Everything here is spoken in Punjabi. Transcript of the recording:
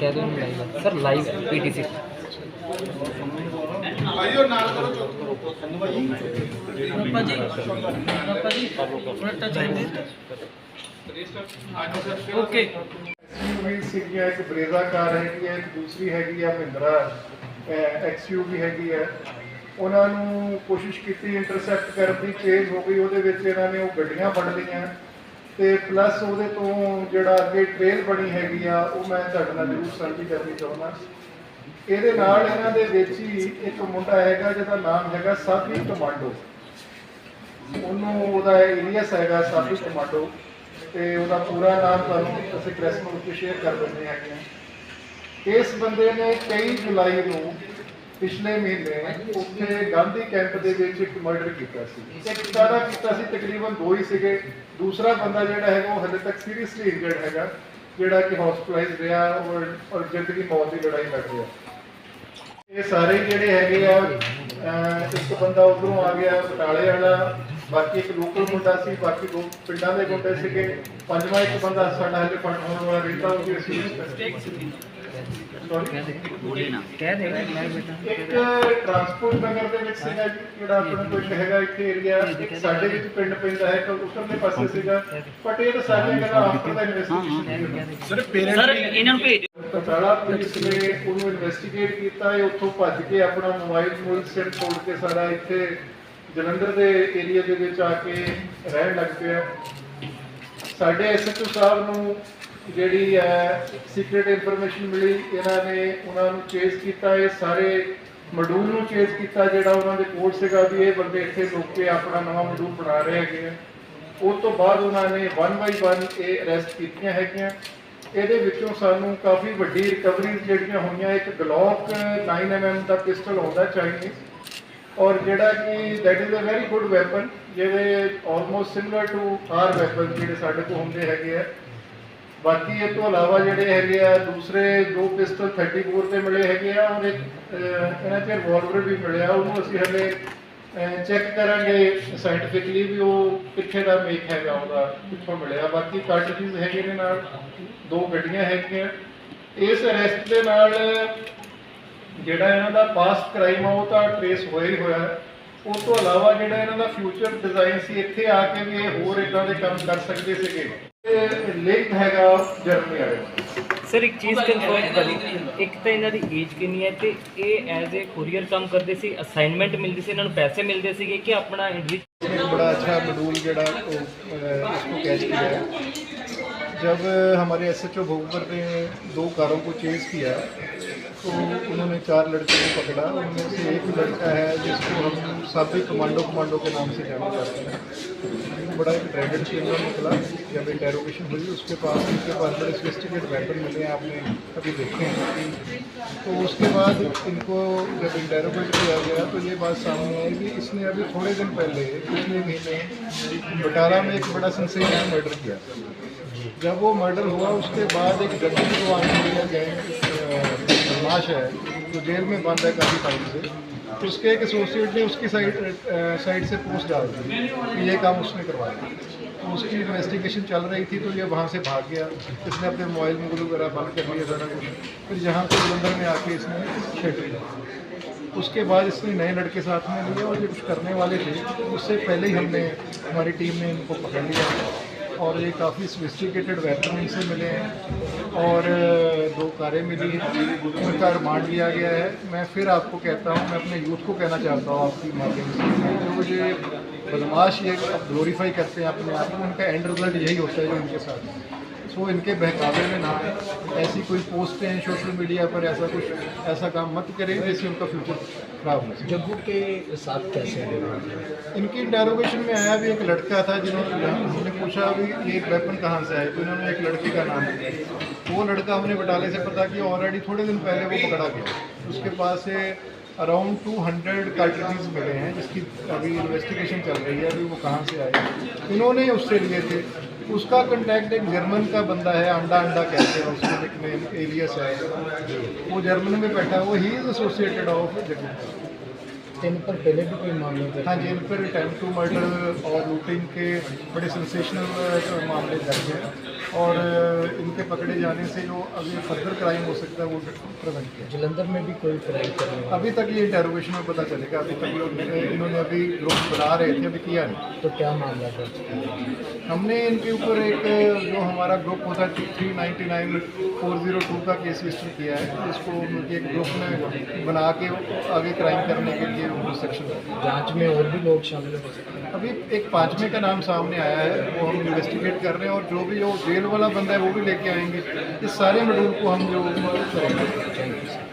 ਕਹਿ ਦਿਓ ਲਾਈਵ ਸਰ ਲਾਈਵ ਪੀਟੀਸੀ। ਭਾਜੀ ਭਾਜੀ ਥੋੜਾ ਟੱਚ ਆਈਏ ਓਕੇ ਵੀ ਸੀਗੀਆਂ ਇੱਕ ਬਰੇਜ਼ਾ ਕਾਰ ਹੈਗੀ ਹੈ ਦੂਸਰੀ ਹੈਗੀ ਆ ਮਹਿੰਦਰਾ ਐਕਸਯੂਵੀ ਹੈਗੀ ਹੈ ਉਹਨਾਂ ਨੂੰ ਕੋਸ਼ਿਸ਼ ਕੀਤੀ ਇੰਟਰਸੈਪਟ ਕਰਨ ਦੀ ਚੇਜ਼ ਹੋ ਗਈ ਉਹਦੇ ਵਿੱਚ ਇਹਨਾਂ ਨੇ ਉਹ ਗੱਡੀਆਂ ਫੜ ਲਈਆਂ। ਤੇ ਪਲੱਸ ਉਹਦੇ ਤੋਂ ਜਿਹੜਾ ਅੱਗੇ ਟ੍ਰੇਲ ਬਣੀ ਹੈਗੀ ਆ, ਉਹ ਮੈਂ ਤੁਹਾਡੇ ਨਾਲ ਜ਼ਰੂਰ ਸਾਂਝੀ ਕਰਨੀ ਚਾਹੁੰਦਾ। ਇਹਦੇ ਨਾਲ ਇਹਨਾਂ ਦੇ ਵਿੱਚ ਹੀ ਇੱਕ ਮੁੰਡਾ ਹੈਗਾ, ਜਿਹਦਾ ਨਾਮ ਹੈਗਾ ਸਾਬੀ ਕਮਾਂਡੋ। ਉਹਨੂੰ ਉਹਦਾ ਏਰੀਅਸ ਹੈਗਾ ਸਾਬੀ ਕਮਾਂਡੋ ਤੇ ਉਹਦਾ ਪੂਰਾ ਨਾਮ ਤੁਹਾਨੂੰ ਅਸੀਂ ਪ੍ਰੈਸ ਨੂੰ ਉੱਤੇ ਸ਼ੇਅਰ ਕਰ ਦਿੰਦੇ ਹੈਗੇ ਹਾਂ ਇਸ ਬੰਦੇ ਨੇ 23 ਜੁਲਾਈ ਨੂੰ ਪਿਛਲੇ ਮਹੀਨੇ ਉੱਥੇ ਗਾਂਧੀ ਕੈਂਪ ਦੇ ਵਿੱਚ ਇੱਕ ਮਰਡਰ ਕੀਤਾ ਸੀ। ਇੱਕ ਕੀਤਾ ਸੀ, ਤਕਰੀਬਨ ਦੋ ਹੀ ਸੀਗੇ। ਦੂਸਰਾ ਬੰਦਾ ਜਿਹੜਾ ਹੈਗਾ, ਉਹ ਹਲੇ ਤੱਕ ਸੀਰੀਅਸਲੀ ਇੰਜਰਡ ਹੈਗਾ, ਜਿਹੜਾ ਕਿ ਹਸਪੀਟਲਾਈਜ਼ ਰਿਹਾ ਔਰ ਔਰ ਜ਼ਿੰਦਗੀ ਮੌਤ ਦੀ ਲੜਾਈ ਲੜ ਰਿਹਾ। ਇਹ ਸਾਰੇ ਜਿਹੜੇ ਹੈਗੇ ਆ ਇੱਕ ਬੰਦਾ ਉਧਰੋਂ ਆ ਗਿਆ, ਬਟਾਲੇ ਵਾਲਾ, ਬਾਕੀ ਇੱਕ ਲੋਕਲ ਮੁੰਡਾ ਸੀ, ਬਾਕੀ ਦੋ ਪਿੰਡਾਂ ਦੇ ਮੁੰਡੇ ਸੀਗੇ। ਪੰਜਵਾਂ ਇੱਕ ਬੰਦਾ ਸਾਡਾ ਹਲੇ ਪੜਨ ਹੋਣ ਵਾਲਾ ਰਹਿੰਦਾ, ਉਹ ਵੀ ਅਸੀਂ Sorry? ਕਹਿ ਦੇ ਮੈਂ ਬੇਟਾ ਇੱਕ ਟਰਾਂਸਪੋਰਟ ਨਗਰ ਦੇ ਵਿੱਚ ਸੀਗਾ ਜੀ, ਜਿਹੜਾ ਆਪਣਾ ਕੋਈ ਹੈਗਾ ਇੱਥੇ ਏਰੀਆ ਸਾਡੇ ਵਿੱਚ ਪਿੰਡ ਪੈਂਦਾ ਹੈ ਇੱਕ ਉੱਤਰਲੇ ਪਾਸੇ ਸੀਗਾ। ਬਟ ਇਹ ਤਾਂ ਸਾਰੀਆਂ ਗੱਲਾਂ ਆਫਟਰ ਦਾ ਇਨਵੈਸਟੀਗੇਸ਼ਨ ਸਰ ਇਹਨਾਂ ਨੂੰ ਭੇਜ ਪਟਾਲਾ ਪੁਲਿਸ ਨੇ ਉਹਨੂੰ ਇਨਵੈਸਟੀਗੇਟ ਕੀਤਾ ਇਹ ਉੱਥੋਂ ਭੱਜ ਕੇ ਆਪਣਾ ਮੋਬਾਈਲ ਮੋਬਾਈਲ ਸਿਰ ਤੋੜ ਕੇ ਸਾਰਾ ਇੱਥੇ ਜਲੰਧਰ ਦੇ ਏਰੀਆ ਦੇ ਵਿੱਚ ਆ ਕੇ ਰਹਿਣ ਲੱਗ ਪਿਆ। ਸਾਡੇ ਐਸਐਚਓ ਸਾਹਿਬ ਨੂੰ ਜਿਹੜੀ ਹੈ ਸੀਕ੍ਰੀਟ ਇਨਫੋਰਮੇਸ਼ਨ ਮਿਲੀ, ਇਹਨਾਂ ਨੇ ਉਹਨਾਂ ਨੂੰ ਚੇਸ ਕੀਤਾ, ਇਹ ਸਾਰੇ ਮਡੂਲ ਨੂੰ ਚੇਸ ਕੀਤਾ, ਜਿਹੜਾ ਉਹਨਾਂ ਦੇ ਕੋਲ ਸੀਗਾ ਵੀ ਇਹ ਬੰਦੇ ਇੱਥੇ ਰੁਕ ਕੇ ਆਪਣਾ ਨਵਾਂ ਮਡੂਲ ਬਣਾ ਰਹੇ ਹੈਗੇ ਆ। ਉਸ ਤੋਂ ਬਾਅਦ ਉਹਨਾਂ ਨੇ 1 ਬਾਈ 1 ਇਹ ਅਰੈਸਟ ਕੀਤੀਆਂ ਹੈਗੀਆਂ। ਇਹਦੇ ਵਿੱਚੋਂ ਸਾਨੂੰ ਕਾਫੀ ਵੱਡੀ ਰਿਕਵਰੀਜ਼ ਜਿਹੜੀਆਂ ਹੋਈਆਂ, ਇੱਕ ਗਲੋਕ 9mm ਦਾ ਪਿਸਟਲ ਆਉਂਦਾ ਚਾਈਨੀਜ਼ ਔਰ ਜਿਹੜਾ ਕਿ that is a very good weapon ਜਿਹੜੇ almost similar to our weapon ਜਿਹੜੇ ਸਾਡੇ ਕੋਲ ਹੁੰਦੇ ਹੈਗੇ ਆ। ਬਾਕੀ ਇਹ ਤੋਂ ਇਲਾਵਾ ਜਿਹੜੇ ਹੈਗੇ ਆ, ਦੂਸਰੇ ਦੋ ਪਿਸਟਲ 34 ਤੇ ਮਿਲੇ ਹੈਗੇ ਆ, ਔਰ ਇੱਕ ਇਹਨਾਂ ਚ ਰਿਵਾਲਵਰ ਵੀ ਮਿਲਿਆ, ਉਹਨੂੰ ਅਸੀਂ ਹਲੇ ਚੈੱਕ ਕਰਾਂਗੇ ਸਾਇੰਟੀਫਿਕਲੀ ਵੀ ਉਹ ਕਿੱਥੇ ਦਾ ਮੇਕ ਹੈਗਾ, ਉਹਦਾ ਕਿੱਥੋਂ ਮਿਲਿਆ। ਬਾਕੀ ਕਾਰਟ੍ਰਿਜਸ ਹੈਗੇ ਨੇ ਨਾਲ, ਦੋ ਗੱਡੀਆਂ ਹੈਗੀਆਂ। ਇਸ ਅਰੈਸਟ ਦੇ ਨਾਲ ਜਿਹੜਾ ਇਹਨਾਂ ਦਾ ਪਾਸਟ ਕ੍ਰਾਈਮ ਆ, ਉਹ ਤਾਂ ਟ੍ਰੇਸ ਹੋਇਆ ਹੀ ਹੋਇਆ। ਹੈ। ਉਸ ਤੋਂ ਇਲਾਵਾ ਜਿਹੜਾ ਇਹਨਾਂ ਦਾ ਫਿਊਚਰ ਡਿਜ਼ਾਈਨ ਸੀ, ਇੱਥੇ ਆ ਕੇ ਵੀ ਇਹ ਹੋਰ ਇਦਾਂ ਦੇ ਕੰਮ ਕਰ ਸਕਦੇ ਸੀਗੇ। ਲਿੰਕ ਹੈਗਾ ਜਰਮਨੀ ਵਾਲੇ ਨਾਲ। ਸਰ ਇੱਕ ਚੀਜ਼ ਕਨਫਰਮ ਕਰੀ ਇੱਕ ਤਾਂ ਇਹਨਾਂ ਦੀ ਏਜ ਕਿੰਨੀ ਹੈ ਤੇ ਇਹ ਐਜ਼ ਅ ਕੁਰੀਅਰ ਕੰਮ ਕਰਦੇ ਸੀ ਅਸਾਈਨਮੈਂਟ ਮਿਲਦੀ ਸੀ ਇਹਨਾਂ ਨੂੰ ਪੈਸੇ ਮਿਲਦੇ ਸੀਗੇ ਕਿ ਆਪਣਾ ਇੰਡੀਵਿਜੂਅਲ جب ہمارے ایس ایچ او بھوپر نے دو کاروں کو چیز کیا، تو انہوں نے چار لڑکے کو پکڑا، ان میں سے ایک لڑکا ہے جس کو ہم سابق کمانڈو کمانڈو کے نام سے جانا چاہتے ہیں بڑا ایک ٹریڈڈ چینل نکلا، جب انٹیروگیشن ہوئی، اس کے پاس ان کے پاس بڑے سوسٹیکیٹ ویپن ملے ہیں، آپ نے ابھی دیکھے ہیں۔ تو اس کے بعد ان کو جب انٹیروگیٹ کیا گیا، تو یہ بات سامنے آئی کہ اس نے ابھی تھوڑے دن پہلے، پچھلے مہینے بٹارہ میں ایک بڑا سنسنی مرڈر کیا۔ جی۔ جب وہ مرڈر ہوا، اس کے بعد ایک گندی کو آنے گینگ بدماش ہے جو جیل میں بند ہے، کافی ٹائم سے۔ اس کے ایک ایسوسیٹ نے اس کی سائڈ سائڈ سے پوسٹ ڈال دی کہ یہ کام اس نے کروایا۔ تو اس کی انویسٹیگیشن چل رہی تھی، تو یہ وہاں سے بھاگ گیا۔ اس نے اپنے موبائل میں گلو وغیرہ بند کر لیا جانا کچھ۔ پھر یہاں پہ لندن میں آ کے اس نے شیٹر کیا اس کے بعد اس نے نئے لڑکے ساتھ میں لیا اور یہ کچھ کرنے والے تھے۔ اس سے پہلے ہی ہم نے، ہماری ٹیم نے ان کو پکڑ لیا۔ اور یہ کافی سوفسٹیکیٹڈ ویپن سے ملے ہیں اور دو کاریں ملی ہیں، ان کا ریمانڈ لیا گیا ہے۔ میں پھر آپ کو کہتا ہوں، میں اپنے یوتھ کو کہنا چاہتا ہوں آپ کی مارکیٹ سے، جو یہ بدماش یہ گلوریفائی کرتے ہیں اپنے آپ کو ان کا اینڈ رزلٹ یہی ہوتا ہے جو ان کے ساتھ۔ سو ان کے بہکاوے میں نہ ایسی کوئی پوسٹیں سوشل میڈیا پر ایسا کچھ ایسا کام مت کریں جس سے ان کا فیوچر خراب ہو جموں کے ساتھ کیسے ان کی انٹروگیشن میں آیا بھی ایک لڑکا تھا جنہوں نے پوچھا بھی یہ ویپن کہاں سے آئے تو انہوں نے ایک لڑکی کا نام لیا وہ لڑکا ہم نے بٹالے سے پتا کہ آلریڈی تھوڑے دن پہلے وہ پکڑا گیا اس کے پاس سے اراؤنڈ ٹو ہنڈریڈ کارٹریجز ملے ہیں جس کی ابھی انویسٹیگیشن چل رہی ہے ابھی وہ کہاں سے آئے انہوں نے اس سے لیے تھے اس کا کنٹیکٹ ایک جرمن کا بندہ ہے انڈا انڈا کہتے ہیں اس کا ایک نیم ایلیس ہے۔ وہ جرمن میں بیٹھا ہے وہ ہی از ایسوسیٹڈ آف جرمن ان پر پہلے بھی کوئی معاملے ہاں جی ان پر اٹمپٹ ٹو مرڈر اور لوٹنگ کے بڑے سنسیشنل معاملے درج ہیں۔ اور ان کے پکڑے جانے سے جو ابھی فردر کرائم ہو سکتا ہے وہ پریونٹ کیا۔ جلندر میں بھی کوئی کرائم ابھی تک یہ انٹروگیشن میں پتہ چلے گا۔ ابھی تک انہوں نے ابھی گروپ بنا رہے تھے ابھی کیا نہیں۔ تو کیا معاملہ درج ہم نے ان کے اوپر ایک جو ہمارا گروپ ہوتا ہے three ninety nine four zero two کا کیس رجسٹر کیا ہے۔ اس کو ایک گروپ میں بنا کے آگے کرائم کرنے کے لیے نے سیکشن جانچ میں اور بھی لوگ شامل ہو سکتے ہیں۔ ابھی ایک پانچویں کا نام سامنے آیا ہے وہ ہم انویسٹیگیٹ کر رہے ہیں اور جو بھی وہ जेल वाला बंदा है वो भी लेके आएंगे इस सारे मॉड्यूल को हम जो करेंगे थैंक यू सर